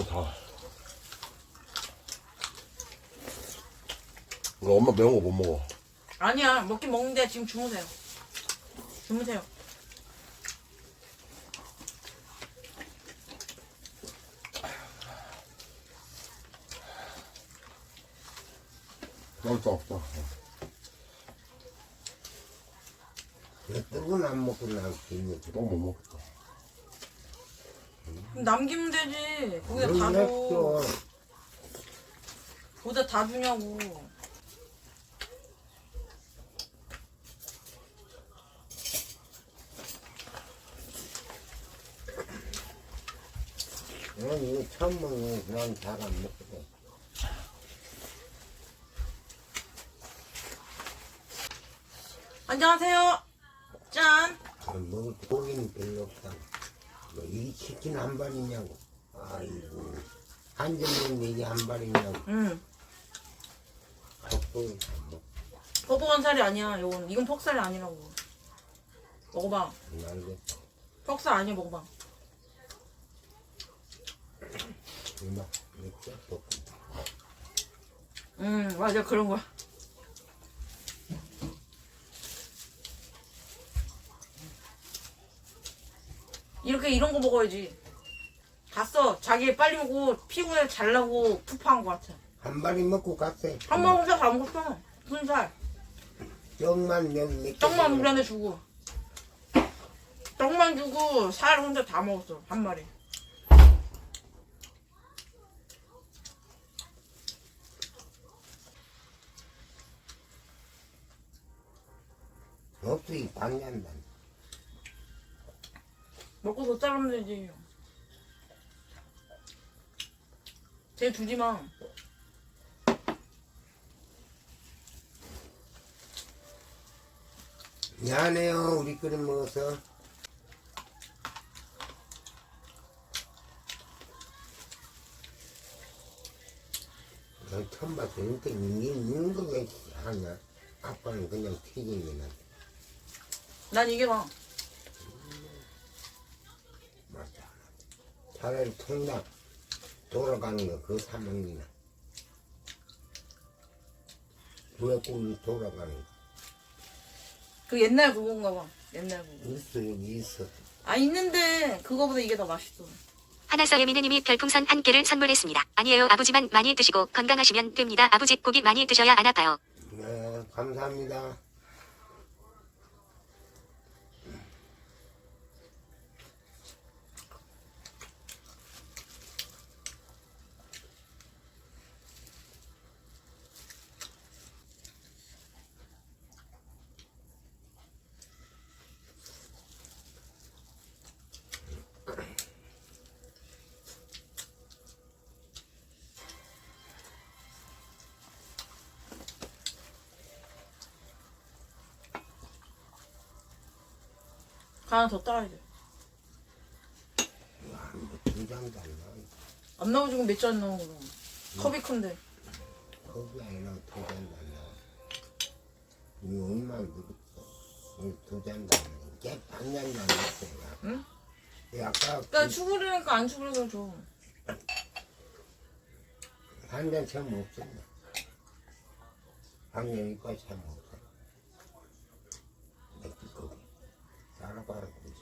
엄마 다. 이거 엄마 매운 거 못 먹어. 아니야 먹긴 먹는데 지금 주무세요. 주무세요. 맛있다, 없다. 떡은 안 먹고 나왔겠니? 떡못 먹겠다. 그럼 남기면 되지. 거기다 다 줘. 거기다 다 주냐고. 난 이거 처음 먹는 그런 잘안 먹거든. 안녕하세요. 짠. 먹을 때 고기는 별로 없다. 뭐, 이 치킨 한 발이냐고. 아이고. 한 점은 이게 한 발이냐고. 응. 안 먹. 거북한 살이 아니야. 이건 이건 퍽살이 아니라고. 먹어봐. 알겠어. 퍽살 아니야 먹어봐. 이마, 이렇게. 응 맞아 그런 거야. 이렇게 이런 거 먹어야지. 봤어. 자기 빨리 먹고 피곤해 잘나고 푸파한 거 같아. 한 발이 먹고 갔어요. 한번 혼자 다 먹었어. 무슨 살? 떡만 여기 몇 개. 떡만 우리 한테 주고. 떡만 주고 살 혼자 다 먹었어. 한 마리. 없이 반잔다. 먹고 더 자르면 되지. 쟤 주지 마. 미안해요. 우리 그릇 먹어서. 난 처음 봤어. 이렇게 있는 거왜 하냐? 아빠는 그냥 튀기기만. 난 이게 나. 맞아. 차라리 통닭 돌아가는 거 그거 사 먹기나. 부엌국이 돌아가는 거. 그 옛날 그건가 봐. 옛날 그거. 있어 여기 있어. 아 있는데 그거보다 이게 더 맛있어. 하나서의 미느님이 별풍선 한 개를 선물했습니다. 아니에요 아버지만 많이 드시고 건강하시면 됩니다. 아버지 고기 많이 드셔야 안 아파요. 네 감사합니다. 하나 더 따야 돼. 두안 나. 안 나오지 그럼 몇잔 나오는 거야. 컵이 큰데. 거기 두안 나. 이거 얼마 먹었어? 이거 두 잔도 안 나. 걔반 잔도 안. 응? 야, 아까 나 추구리니까 안 추구리고 줘. 한잔 처음 없었나? 한잔이까지 처음주 거기. 따라가라 그러지.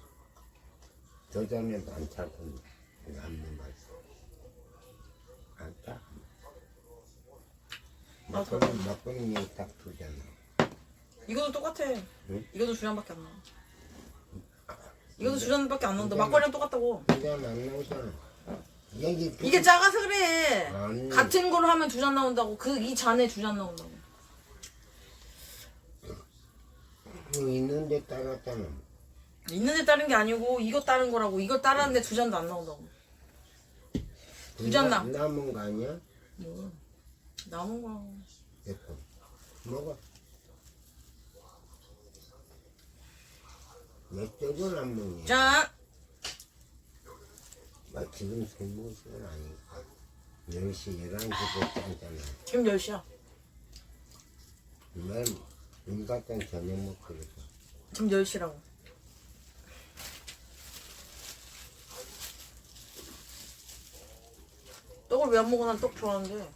저 전에도 안 찾고 안 먹었어. 안 짜. 맞아. 막걸리, 막걸리 딱 두 잔. 이것도 똑같아. 응? 이것도 두 잔밖에 안 나와. 이것도 두 잔밖에 안 나온다. 막걸리랑 똑같다고. 두잔안 나오잖아. 여기 이게 작아서 그래. 아니. 같은 걸로 하면 두 잔 나온다고. 그 이 잔에 두 잔 나온다고. 그 있는데 따랐잖아. 있는데 따른 게 아니고 이거 따른 거라고. 이거 따랐는데 두 잔도 안 나온다고. 두 잔 나. 남은 거 아니야? 뭐 남은 거야. 됐어. 먹어. 몇 쪽은 안 먹냐? 짠. 막 지금 시간 아니니까. 10시, 11시부터 하잖아. 지금 10시야. 맨, 일 갔던 저녁 먹거든. 지금 10시라고. 떡을 왜 안 먹어? 난 떡 좋아하는데.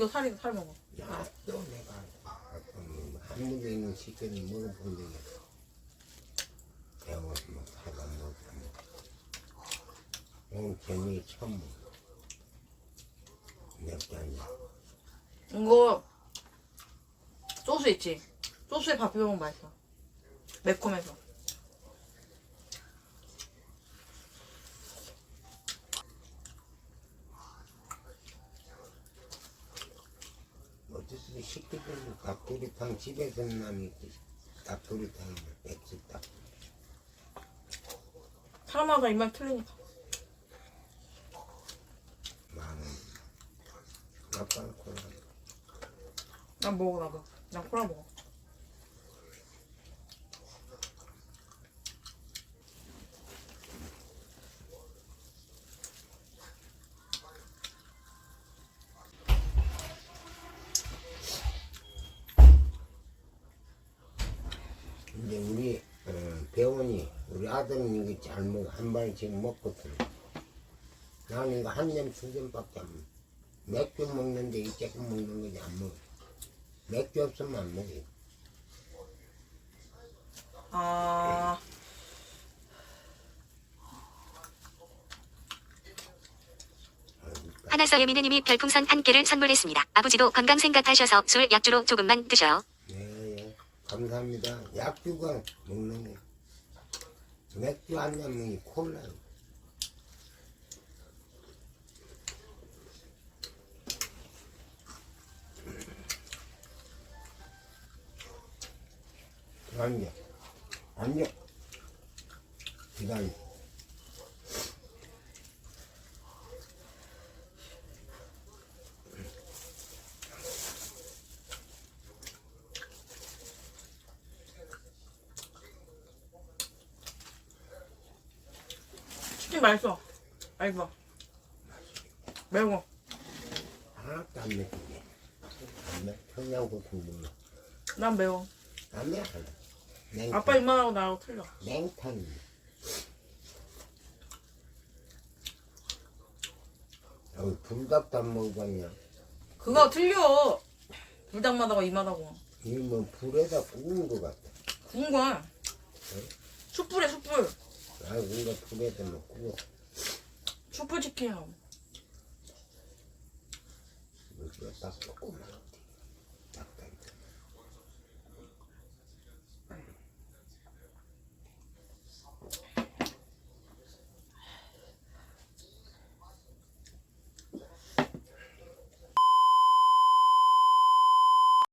이거 살이 살 먹어. 야, 또 내가 한국에 있는 식혜를 먹어본 적이 없어. 배워서 뭐 사다 먹고 오늘 저녁에 처음 먹어. 몇개 아니야. 이거 소스 있지? 소스에 밥 비벼 먹으면 맛있어. 매콤해서. 어쨌든 식혜들은 닭도리탕 집에서 남이 닭도리탕이 맥주딱 사람마다 입맛 틀리니까. 만원. 아빠는 콜라. 난 먹어, 나도. 난 콜라 먹어. 이제 우리 어, 배원이 우리 아들은 이거 잘 먹어 한 발씩 먹거든. 나는 이거 한 점, 두 점밖에 안 먹어. 맥주 먹는데 이 조금 먹는 거지 안 먹어. 맥주 없으면 안 먹어. 아, 하나서 예민이님이 별풍선 한 개를 선물했습니다. 아버지도 건강 생각하셔서 술 약주로 조금만 드셔요. 네, 예. 감사합니다. 약주가 먹는 거. 맥주 한 잔이 콜라. 앉아. 앉아. 기다려. 치킨 맛있어. 맛있어. 매워. 하나도 안 맵게. 안 맵. 청양고추 몰라. 난 매워. 안 맵. 냉탕. 아빠 입맛하고 나하고 틀려. 냉탕. 어, 불닭도 안 먹어봤냐? 그거 틀려. 불닭맛하고 이맛하고. 이거 뭐 불에다 구운 거 같아. 구운 거야. 숯불에 숯불. 아, 이거 불에다 뭐 구워. 숯불 치킨이라고. 이거 딱 조금만.